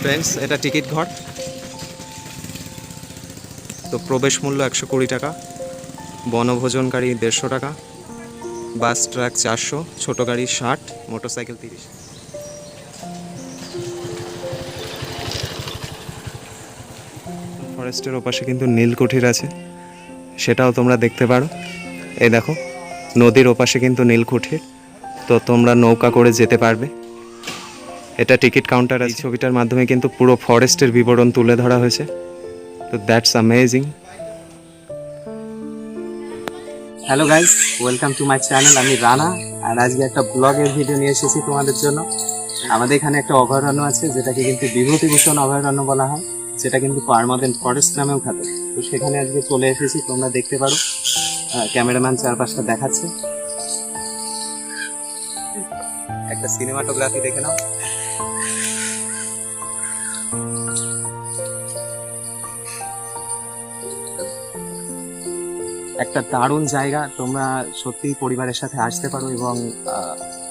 Friends এটা ticket ঘর। তো প্রবেশ মূল্য একশো কুড়ি টাকা, বনভোজনকারী দেড়শো টাকা, বাস ট্রাক চারশো, ছোটো গাড়ি ষাট, মোটরসাইকেল তিরিশ। ফরেস্টের ওপাশে কিন্তু নীলকুঠির আছে, সেটাও তোমরা দেখতে পারো। এই দেখো, নদীর ওপাশে কিন্তু নীলকুঠির, তো তোমরা নৌকা করে যেতে পারবে। এটা টিকিট কাউন্টার এই ছবিটার মাধ্যমে কিন্তু পুরো ফরেস্টের বিবরণ তুলে ধরা হয়েছে। তো that's amazing hello guys welcome to my channel আমি রানা। আর আজকে একটা ব্লগের ভিডিও নিয়ে এসেছি তোমাদের জন্য। আমাদের এখানে একটা অভয়ারণ্য আছে যেটাকে কিন্তু বিভূতিভূষণ অভয়ারণ্য বলা হয়। যেটা কিন্তু পারমানেন্ট ফরেস্ট নামেও খ্যাত। তো সেখানে আজকে চলে এসেছি তোমরা দেখতে পারো। ক্যামেরাম্যান চারপাশটা দেখাচ্ছে। একটা সিনেমাটোগ্রাফি দেখে নাও। একটা দারুণ জায়গা। তোমরা সত্যি পরিবারের সাথে আসতে পারো এবং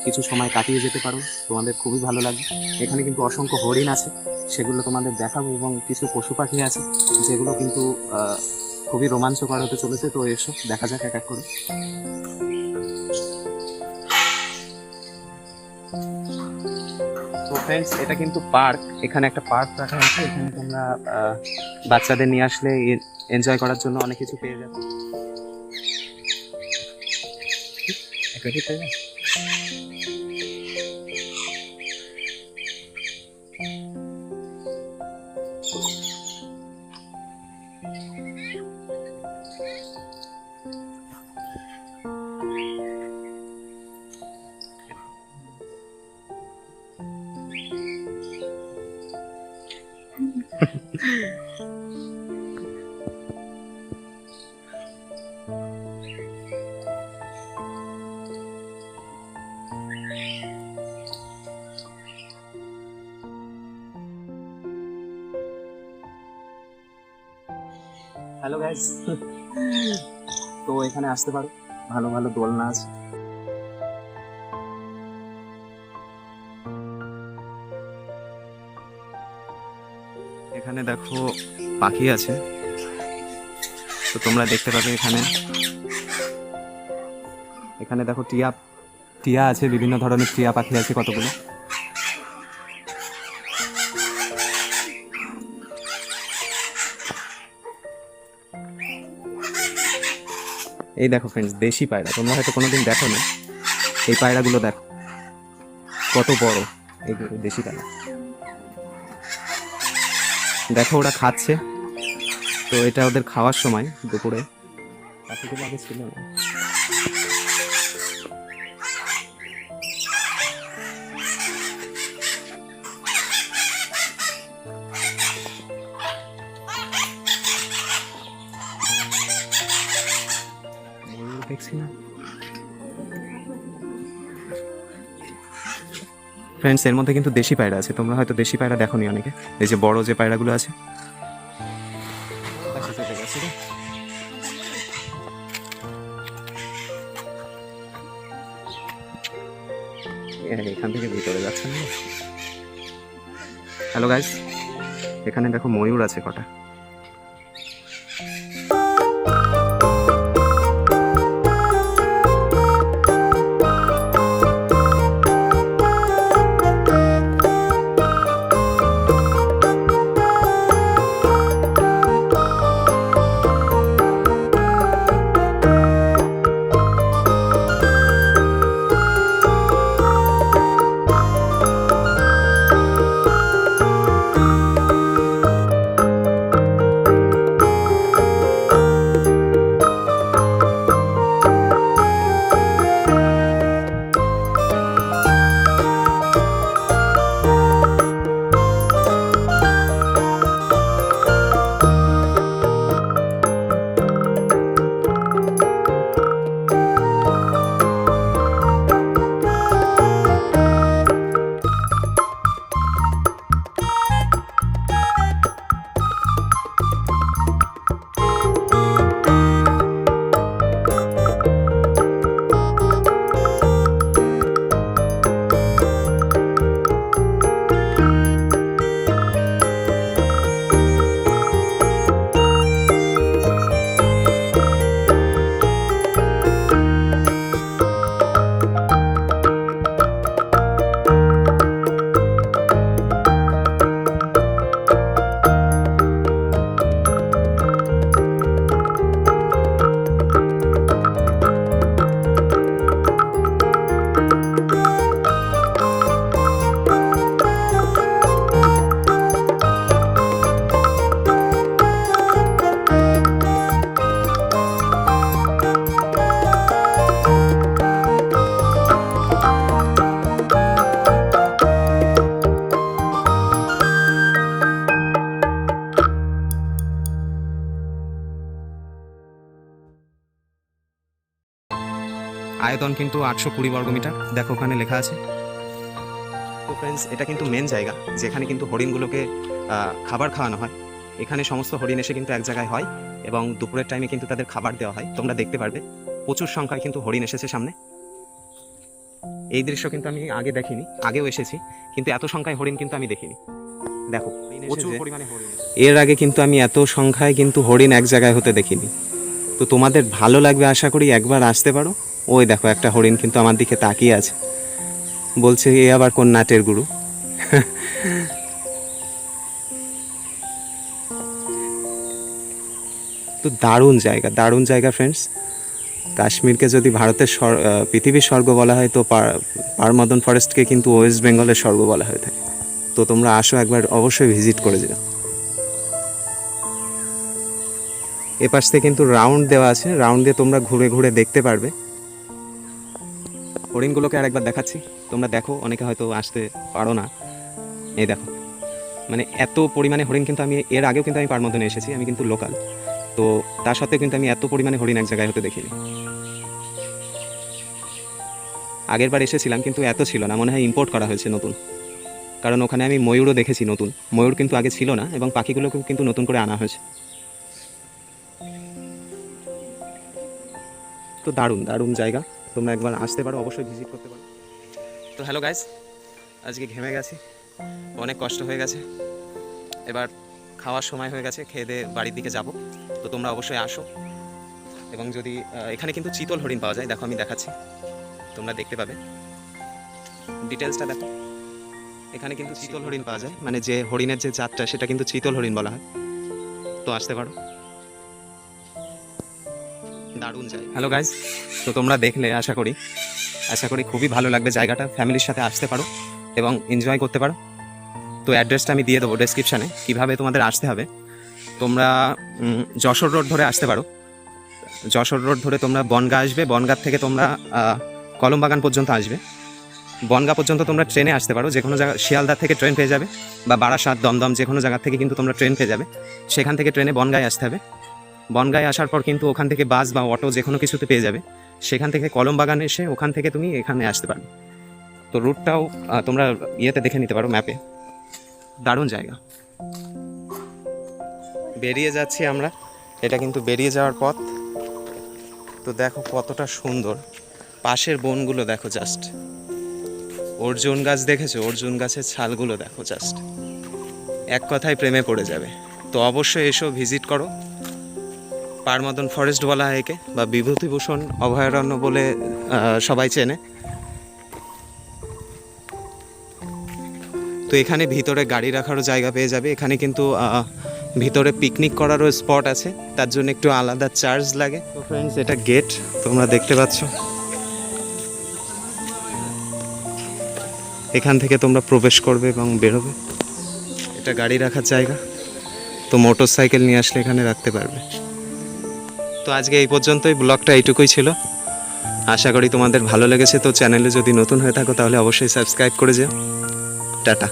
কিছু সময় কাটিয়ে যেতে পারো। তোমাদের খুবই ভালো লাগবে। এখানে কিন্তু অসংখ্য হরিণ আছে। সেগুলো তোমাদের দেখাবো এবং কিছু পশু পাখি আছে, যেগুলো কিন্তু খুবই রোমাঞ্চকর হতে চলেছে। তো এসো, দেখা যাক এক এক করে। তো ফ্রেন্ডস এটা কিন্তু পার্ক। এখানে একটা পার্ক রাখা আছে এখানে তোমরা বাচ্চাদের নিয়ে আসলে এনজয় করার জন্য অনেক কিছু পেয়ে যাবে। একটা কি হ্যালো গাইস তো এখানে আসতে পারো। ভালো ভালো দোলনা আছে এখানে দেখো পাখি আছে। তো তোমরা দেখতে পাবে এখানে। এখানে দেখো টিয়া টিয়া আছে, বিভিন্ন ধরনের টিয়া পাখি আছে কতগুলো। এই দেখো ফ্রেন্ডস দেশি পায়রা, তোমরা হয়তো কোনোদিন দেখো না। এই পায়রাগুলো দেখো, কত বড় এইগুলো দেশি পায়রা। দেখো ওরা খাচ্ছে। তো এটা ওদের খাওয়ার সময় দুপুরে। আগে ছিল না। না। ফ্রেন্ডস এর মধ্যে কিন্তু দেশি পায়রা আছে। তোমরা হয়তো দেশি পায়রা দেখোনি অনেকে। এই যে বড় যে পায়রাগুলো আছে। এখান থেকে ভিতরে যাচ্ছে না? হ্যালো গাইস এখানে দেখো ময়ূর আছে কটা। আয়তন কিন্তু আটশো কুড়ি বর্গমিটার। দেখো ওখানে লেখা আছে। তো ফ্রেন্ডস এটা কিন্তু মেন জায়গা যেখানে কিন্তু হরিণগুলোকে খাবার খাওয়ানো হয়। এখানে সমস্ত হরিণ এসে কিন্তু এক জায়গায় হয় এবং দুপুরের টাইমে কিন্তু তাদের খাবার দেওয়া হয়। তোমরা দেখতে পারবে প্রচুর সংখ্যায় কিন্তু হরিণ এসেছে সামনে। এই দৃশ্য কিন্তু আমি আগে দেখিনি আগেও এসেছি কিন্তু এত সংখ্যায় হরিণ কিন্তু আমি দেখিনি। দেখো প্রচুর পরিমাণে হরিণ এর আগে কিন্তু আমি এত সংখ্যায় কিন্তু হরিণ এক জায়গায় হতে দেখিনি। তো তোমাদের ভালো লাগবে আশা করি একবার আসতে পারো। ওই দেখো, একটা হরিণ কিন্তু আমার দিকে তাকিয়ে আছে। বলছে, এ আবার কোন নাটের গুরু? তো দারুণ জায়গা দারুণ জায়গা ফ্রেন্ডস কাশ্মীরকে যদি ভারতের পৃথিবীর স্বর্গ বলা হয়, তো পার- পারমাদন ফরেস্টকে কিন্তু ওয়েস্ট বেঙ্গলের স্বর্গ বলা হয়ে থাকে। তো তোমরা আসো একবার, অবশ্যই ভিজিট করে যাও। এ পাশ থেকে কিন্তু রাউন্ড দেওয়া আছে। রাউন্ড দিয়ে তোমরা ঘুরে ঘুরে দেখতে পারবে। হরিণগুলোকে আরেকবার দেখাচ্ছি। তোমরা দেখো, অনেকে হয়তো আসতে পারো না। এই দেখো। মানে এত পরিমাণে হরিণ কিন্তু আমি, এর আগেও কিন্তু আমি পারমদনে এসেছি, আমি কিন্তু লোকাল। তো তার সত্ত্বেও কিন্তু আমি এত পরিমাণে হরিণ এক জায়গায় হতে দেখিনি। আগের বার এসেছিলাম, কিন্তু এত ছিল না, মনে হয় ইম্পোর্ট করা হয়েছে নতুন। কারণ ওখানে আমি ময়ূরও দেখেছি নতুন। ময়ূর কিন্তু আগে ছিল না, এবং পাখিগুলোকেও কিন্তু নতুন করে আনা হয়েছে। তো দারুণ দারুণ জায়গা। তোমরা একবার আসতে পারো, অবশ্যই ভিজিট করতে পারো। তো হ্যালো গাইস আজকে ঘেমে গেছি, অনেক কষ্ট হয়ে গেছে। এবার খাওয়ার সময় হয়ে গেছে, খেয়ে দিয়ে বাড়ির দিকে যাব। তো তোমরা অবশ্যই আসো। এবং যদি এখানে কিন্তু চিতল হরিণ পাওয়া যায়, দেখো আমি দেখাচ্ছি। তোমরা দেখতে পাবে। ডিটেলসটা দেখো। এখানে কিন্তু চিতল হরিণ পাওয়া যায় মানে যে হরিণের যে জাতটা, সেটা কিন্তু চিতল হরিণ বলা হয়। তো আসতে পারো। দারুণ জায়গা। হ্যালো গাইজ তো তোমরা দেখলে, আশা করি আশা করি খুবই ভালো লাগবে জায়গাটা ফ্যামিলির সাথে আসতে পারো এবং এনজয় করতে পারো। তো অ্যাড্রেসটা আমি দিয়ে দেবো ডেসক্রিপশানে কীভাবে তোমাদের আসতে হবে। তোমরা যশোর রোড ধরে আসতে পারো। যশোর রোড ধরে তোমরা বনগা আসবে বনগাঁ থেকে তোমরা কলমবাগান পর্যন্ত আসবে। বনগা পর্যন্ত তোমরা ট্রেনে আসতে পারো, যে কোনো জায়গা শিয়ালদা থেকে ট্রেন পেয়ে যাবে, বা বারাসাত, দমদম, যে কোনো জায়গা থেকে কিন্তু তোমরা ট্রেন পেয়ে যাবে। সেখান থেকে ট্রেনে বনগায় আসতে হবে। বনগায় আসার পর কিন্তু ওখান থেকে বাস বা অটো যে কোনো কিছুতে পেয়ে যাবে। সেখান থেকে কলমবাগান এসে ওখান থেকে তুমি এখানে আসতে পারবে। তো রুটটাও তোমরা ইয়েতে দেখে নিতে পারো, ম্যাপে। দারুণ জায়গা। বেরিয়ে যাচ্ছি আমরা। এটা কিন্তু বেরিয়ে যাওয়ার পথ। তো দেখো কতটা সুন্দর। পাশের বনগুলো দেখো জাস্ট অর্জুন গাছ দেখেছ? অর্জুন গাছের ছালগুলো দেখো জাস্ট এক কথায় প্রেমে পড়ে যাবে। তো অবশ্যই এসো, ভিজিট করো। পারমদন ফরেস্ট বলা হয় একে, বা বিভূতিভূষণ, অভয়ারণ্য বলে সবাই চেনে। তো এখানে ভিতরে গাড়ি রাখারও জায়গা পেয়ে যাবে। এখানে কিন্তু ভিতরে পিকনিক করারও স্পট আছে। তার জন্য একটু আলাদা চার্জ লাগে। তো ফ্রেন্ডস এটা গেট তোমরা দেখতে পাচ্ছ। এখান থেকে তোমরা প্রবেশ করবে এবং বেরোবে। এটা গাড়ি রাখার জায়গা। তো মোটর সাইকেল নিয়ে আসলে এখানে রাখতে পারবে। তো আজকে এই পর্যন্তই। ব্লগটা এইটুকুই ছিল। আশা করি তোমাদের ভালো লেগেছে। তো চ্যানেলে যদি নতুন হয়ে থাকো, তাহলে অবশ্যই সাবস্ক্রাইব করে যেও। টাটা।